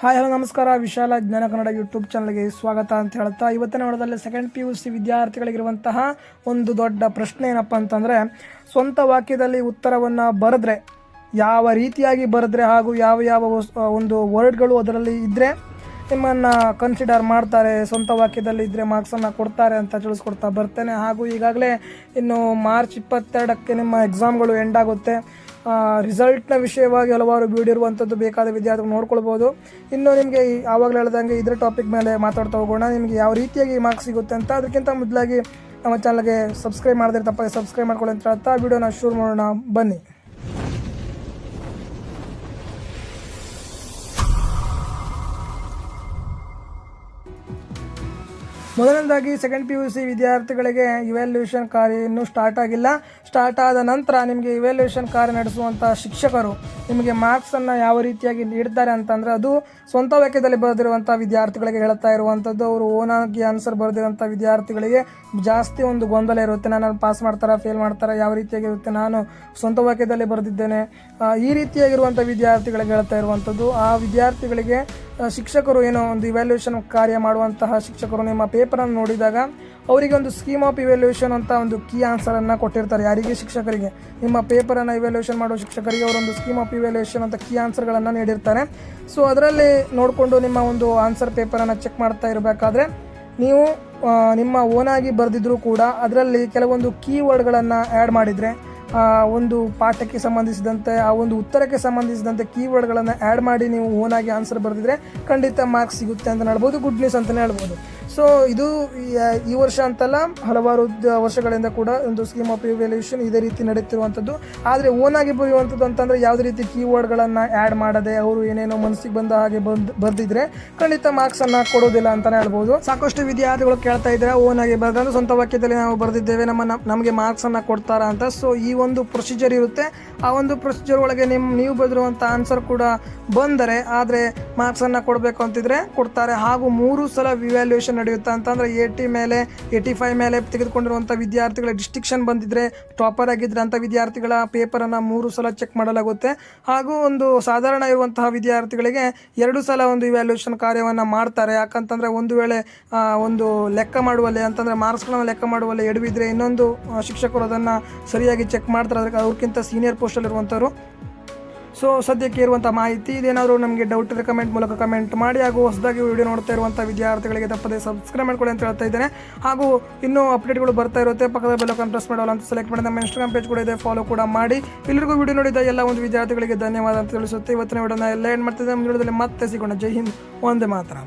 Hi, hello, ನಮಸ್ಕಾರ. ವಿಶಾಲ ಜ್ಞಾನ ಕನ್ನಡ ಯೂಟ್ಯೂಬ್ ಚಾನಲ್ಗೆ ಸ್ವಾಗತ ಅಂತ ಹೇಳ್ತಾ ಇವತ್ತಿನ ನೋಡೋದಲ್ಲಿ ಸೆಕೆಂಡ್ ಪಿ ಯು ಸಿ ವಿದ್ಯಾರ್ಥಿಗಳಿಗಿರುವಂತಹ ಒಂದು ದೊಡ್ಡ ಪ್ರಶ್ನೆ ಏನಪ್ಪ ಅಂತಂದರೆ, ಸ್ವಂತ ವಾಕ್ಯದಲ್ಲಿ ಉತ್ತರವನ್ನು ಬರೆದ್ರೆ, ಯಾವ ರೀತಿಯಾಗಿ ಬರೆದ್ರೆ ಹಾಗೂ ಯಾವ ಯಾವ ಒಂದು ವರ್ಡ್ಗಳು ಅದರಲ್ಲಿ ಇದ್ದರೆ ನಿಮ್ಮನ್ನು ಕನ್ಸಿಡರ್ ಮಾಡ್ತಾರೆ, ಸ್ವಂತ ವಾಕ್ಯದಲ್ಲಿ ಇದ್ದರೆ ಮಾರ್ಕ್ಸನ್ನು ಕೊಡ್ತಾರೆ ಅಂತ ತಿಳಿಸ್ಕೊಡ್ತಾ ಬರ್ತೇನೆ. ಹಾಗೂ ಈಗಾಗಲೇ ಇನ್ನು ಮಾರ್ಚ್ ಇಪ್ಪತ್ತೆರಡಕ್ಕೆ ನಿಮ್ಮ ಎಕ್ಸಾಮ್ಗಳು ಎಂಡ್ ಆಗುತ್ತೆ. ರಿಸಲ್ಟ್ನ ವಿಷಯವಾಗಿ ಹಲವಾರು ವಿಡಿಯೋ ಬೇಕಾದ ವಿದ್ಯಾರ್ಥಿಗಳು ನೋಡ್ಕೊಳ್ಬೋದು. ಇನ್ನು ನಿಮಗೆ ಆವಾಗಲೇ ಹೇಳ್ದಂಗೆ ಇದ್ರ ಟಾಪಿಕ್ ಮೇಲೆ ಮಾತಾಡ್ತಾ ಹೋಗೋಣ. ನಿಮಗೆ ಯಾವ ರೀತಿಯಾಗಿ ಮಾರ್ಕ್ಸ್ ಸಿಗುತ್ತೆ ಅಂತ ಅದಕ್ಕಿಂತ ಮೊದಲಾಗಿ ನಮ್ಮ ಚಾನಲ್ಗೆ ಸಬ್ಸ್ಕ್ರೈಬ್ ಮಾಡಿದ್ರೆ ತಪ್ಪಾಗಿ ಸಬ್ಸ್ಕ್ರೈಬ್ ಮಾಡ್ಕೊಳ್ಳಿ ಅಂತ ಹೇಳ್ತಾ ವಿಡಿಯೋನ ಶುರು ಮಾಡೋಣ. ಬನ್ನಿ. ಮೊದಲನೇದಾಗಿ ಸೆಕೆಂಡ್ ಪಿ ಯು ಸಿ ವಿದ್ಯಾರ್ಥಿಗಳಿಗೆ ಇವ್ಯಾಲ್ಯೂಷನ್ ಕಾರ್ಯ ಇನ್ನೂ ಸ್ಟಾರ್ಟ್ ಆಗಿಲ್ಲ. ಸ್ಟಾರ್ಟ್ ಆದ ನಂತರ ನಿಮಗೆ ಇವ್ಯಾಲ್ಯೂಷನ್ ಕಾರ್ಯ ನಡೆಸುವಂಥ ಶಿಕ್ಷಕರು ನಿಮಗೆ ಮಾರ್ಕ್ಸನ್ನು ಯಾವ ರೀತಿಯಾಗಿ ನೀಡ್ತಾರೆ ಅಂತಂದರೆ ಅದು ಸ್ವಂತ ವಾಕ್ಯದಲ್ಲಿ ಬರೆದಿರುವಂಥ ವಿದ್ಯಾರ್ಥಿಗಳಿಗೆ ಹೇಳ್ತಾ ಇರುವಂಥದ್ದು ಅವರು ಓನಾಗಿ ಆನ್ಸರ್ ಬರೆದಿರುವಂಥ ವಿದ್ಯಾರ್ಥಿಗಳಿಗೆ ಜಾಸ್ತಿ ಒಂದು ಗೊಂದಲ ಇರುತ್ತೆ. ನಾನು ಪಾಸ್ ಮಾಡ್ತಾರಾ ಫೇಲ್ ಮಾಡ್ತಾರಾ, ಯಾವ ರೀತಿಯಾಗಿರುತ್ತೆ ನಾನು ಸ್ವಂತ ವಾಕ್ಯದಲ್ಲಿ ಬರೆದಿದ್ದೇನೆ. ಈ ರೀತಿಯಾಗಿರುವಂಥ ವಿದ್ಯಾರ್ಥಿಗಳಿಗೆ ಹೇಳ್ತಾ ಇರುವಂಥದ್ದು ಆ ವಿದ್ಯಾರ್ಥಿಗಳಿಗೆ ಶಿಕ್ಷಕರು ಏನೋ ಒಂದು ಇವ್ಯಾಲ್ಯೂಯೇಷನ್ ಕಾರ್ಯ ಮಾಡುವಂತಹ ಶಿಕ್ಷಕರು ನಿಮ್ಮ ಪೇಪರನ್ನು ನೋಡಿದಾಗ ಅವರಿಗೆ ಒಂದು ಸ್ಕೀಮ್ ಆಫ್ ಇವ್ಯಾಲ್ಯೂಯೇಷನ್ ಅಂತ ಒಂದು ಕೀ ಆನ್ಸರನ್ನು ಕೊಟ್ಟಿರ್ತಾರೆ. ಯಾರಿಗೆ? ಶಿಕ್ಷಕರಿಗೆ. ನಿಮ್ಮ ಪೇಪರನ್ನು ಇವ್ಯಾಲ್ಯೂಯೇಷನ್ ಮಾಡುವ ಶಿಕ್ಷಕರಿಗೆ ಅವರೊಂದು ಸ್ಕೀಮ್ ಆಫ್ ಇವ್ಯಾಲ್ಯೂಯೇಷನ್ ಅಂತ ಕೀ ಆನ್ಸರ್ಗಳನ್ನು ನೀಡಿರ್ತಾರೆ. ಸೊ ಅದರಲ್ಲಿ ನೋಡಿಕೊಂಡು ನಿಮ್ಮ ಒಂದು ಆನ್ಸರ್ ಪೇಪರನ್ನು ಚೆಕ್ ಮಾಡ್ತಾ ಇರಬೇಕಾದ್ರೆ ನೀವು ನಿಮ್ಮ ಓನಾಗಿ ಬರೆದಿದ್ರೂ ಕೂಡ ಅದರಲ್ಲಿ ಕೆಲವೊಂದು ಕೀವರ್ಡ್ಗಳನ್ನು ಆ್ಯಡ್ ಮಾಡಿದರೆ ಒಂದು ಪಾಠಕ್ಕೆ ಸಂಬಂಧಿಸಿದಂತೆ, ಆ ಒಂದು ಉತ್ತರಕ್ಕೆ ಸಂಬಂಧಿಸಿದಂತೆ ಕೀವರ್ಡ್ಗಳನ್ನು ಆ್ಯಡ್ ಮಾಡಿ ನೀವು ಓನಾಗಿ ಆನ್ಸರ್ ಬರೆದಿದ್ರೆ ಖಂಡಿತ ಮಾರ್ಕ್ಸ್ ಸಿಗುತ್ತೆ ಅಂತ ಹೇಳ್ಬೋದು ಗುಡ್ ನ್ಯೂಸ್ ಅಂತಲೇ ಹೇಳ್ಬೋದು. ಸೊ ಇದು, ಈ- ವರ್ಷ ಅಂತಲ್ಲ ಹಲವಾರು ವರ್ಷಗಳಿಂದ ಕೂಡ ಒಂದು ಸ್ಕೀಮ್ ಆಫ್ ಇವ್ಯಾಲ್ಯೂಷನ್ ಇದೇ ರೀತಿ ನಡೆಯುತ್ತಿರುವಂಥದ್ದು ಆದರೆ ಓನಾಗಿ ಬರೆಯುವಂಥದ್ದು ಅಂತಂದರೆ ಯಾವುದೇ ರೀತಿ ಕೀವರ್ಡ್ಗಳನ್ನು ಆ್ಯಡ್ ಮಾಡದೆ ಅವರು ಏನೇನೋ ಮನಸ್ಸಿಗೆ ಬಂದ ಹಾಗೆ ಬಂದು, ಬರೆದಿದ್ರೆ ಖಂಡಿತ ಮಾರ್ಕ್ಸನ್ನು ಕೊಡೋದಿಲ್ಲ ಅಂತಲೇ ಹೇಳ್ಬೋದು. ಸಾಕಷ್ಟು ವಿದ್ಯಾರ್ಥಿಗಳು ಕೇಳ್ತಾ ಇದ್ದಾರೆ ಓನಾಗಿ ಬರೆದ್ರೆ ಸ್ವಂತ ವಾಕ್ಯದಲ್ಲಿ ನಾವು ಬರೆದಿದ್ದೇವೆ, ನಮ್ಮ ನಮಗೆ ಮಾರ್ಕ್ಸನ್ನು ಕೊಡ್ತಾರಾ ಅಂತ. ಸೊ ಈ ಒಂದು ಪ್ರೊಸೀಜರ್ ಇರುತ್ತೆ. ಆ ಒಂದು ಪ್ರೊಸೀಜರ್ ಒಳಗೆ ನಿಮ್ಮ ನೀವು ಬರೆದಿರುವಂಥ ಆನ್ಸರ್ ಕೂಡ ಬಂದರೆ, ಆದರೆ ಮಾರ್ಕ್ಸನ್ನು ಕೊಡಬೇಕು ಅಂತಿದ್ರೆ ಕೊಡ್ತಾರೆ. ಹಾಗೂ ಮೂರು ಸಲ ವಿವ್ಯಾಲ್ಯೂಯೇಷನ್ ನಡೆಯುತ್ತೆ ಅಂತಂದರೆ ಏಯ್ಟಿ ಮೇಲೆ ಏಯ್ಟಿ ಫೈವ್ ಮೇಲೆ ತೆಗೆದುಕೊಂಡಿರುವಂಥ ವಿದ್ಯಾರ್ಥಿಗಳ ಡಿಸ್ಟಿಕ್ಷನ್ ಬಂದಿದ್ದರೆ ಟಾಪರ್ ಆಗಿದ್ದರೆ ಅಂಥ ವಿದ್ಯಾರ್ಥಿಗಳ ಪೇಪರನ್ನು ಮೂರು ಸಲ ಚೆಕ್ ಮಾಡಲಾಗುತ್ತೆ. ಹಾಗೂ ಒಂದು ಸಾಧಾರಣ ಇರುವಂತಹ ವಿದ್ಯಾರ್ಥಿಗಳಿಗೆ ಎರಡು ಸಲ ಒಂದು ಇವ್ಯಾಲ್ಯೂಷನ್ ಕಾರ್ಯವನ್ನು ಮಾಡ್ತಾರೆ. ಯಾಕಂತಂದರೆ ಒಂದು ವೇಳೆ ಒಂದು ಲೆಕ್ಕ ಮಾಡುವಲ್ಲಿ ಅಂತಂದರೆ ಮಾರ್ಕ್ಸ್ಗಳನ್ನು ಲೆಕ್ಕ ಮಾಡುವಲ್ಲಿ ಎಡವಿದ್ರೆ ಇನ್ನೊಂದು ಶಿಕ್ಷಕರು ಅದನ್ನು ಸರಿಯಾಗಿ ಚೆಕ್ ಮಾಡ್ತಾರೆ. ಅದಕ್ಕೆ ಅವ್ರಿಗಿಂತ ಸೀನಿಯರ್ ಪೋಸ್ಟಲ್ಲಿರುವಂಥವ್ರು ಸೊ ಸದ್ಯಕ್ಕೆ ಇರುವಂಥ ಮಾಹಿತಿ, ಇದೇನಾದರೂ ನಮಗೆ ಡೌಟ್ ಇದ್ದರೆ ಕಮೆಂಟ್ ಮೂಲಕ ಕಮೆಂಟ್ ಮಾಡಿ ಹಾಗೂ ಹೊಸದಾಗಿ ವಿಡಿಯೋ ನೋಡ್ತಾ ಇರುವಂಥ ವಿದ್ಯಾರ್ಥಿಗಳಿಗೆ ತಪ್ಪದೆ ಸಬ್ಸ್ಕ್ರೈಬ್ ಮಾಡ್ಕೊಳ್ಳಿ ಅಂತ ಹೇಳ್ತಾ ಇದ್ದೇನೆ. ಹಾಗೂ ಇನ್ನೂ ಅಪ್ಡೇಟ್ಗಳು ಬರ್ತಾ ಇರುತ್ತೆ, ಪಕ್ಕದ ಬೆಲ್ಲಕ್ಕನ್ನು ಪ್ರೆಸ್ ಮಾಡೋಲ್ಲ ಅಂತ ಸೆಲೆಕ್ಟ್ ಮಾಡಿ ನಮ್ಮ ಇನ್ಸ್ಟಾಗ್ರಾಮ್ ಪೇಜ್ ಕೂಡ ಇದೆ ಫಾಲೋ ಕೂಡ ಮಾಡಿ. ಎಲ್ಲರಿಗೂ ವಿಡಿಯೋ ನೋಡಿದ ಎಲ್ಲ ಒಂದು ವಿದ್ಯಾರ್ಥಿಗಳಿಗೆ ಧನ್ಯವಾದ ಅಂತ ತಿಳಿಸುತ್ತೆ. ಇವತ್ತಿನ ವಿಡಿಯೋನ ಎಲ್ಲ ಏನು ಮಾಡ್ತಿದ್ದೆ ನಮ್ಮ ವಿಡಿಯೋದಲ್ಲಿ ಮತ್ತೆ ಸಿಗೋಣ. ಜೈ ಹಿಂದ್, ಒಂದೇ ಮಾತ್ರ.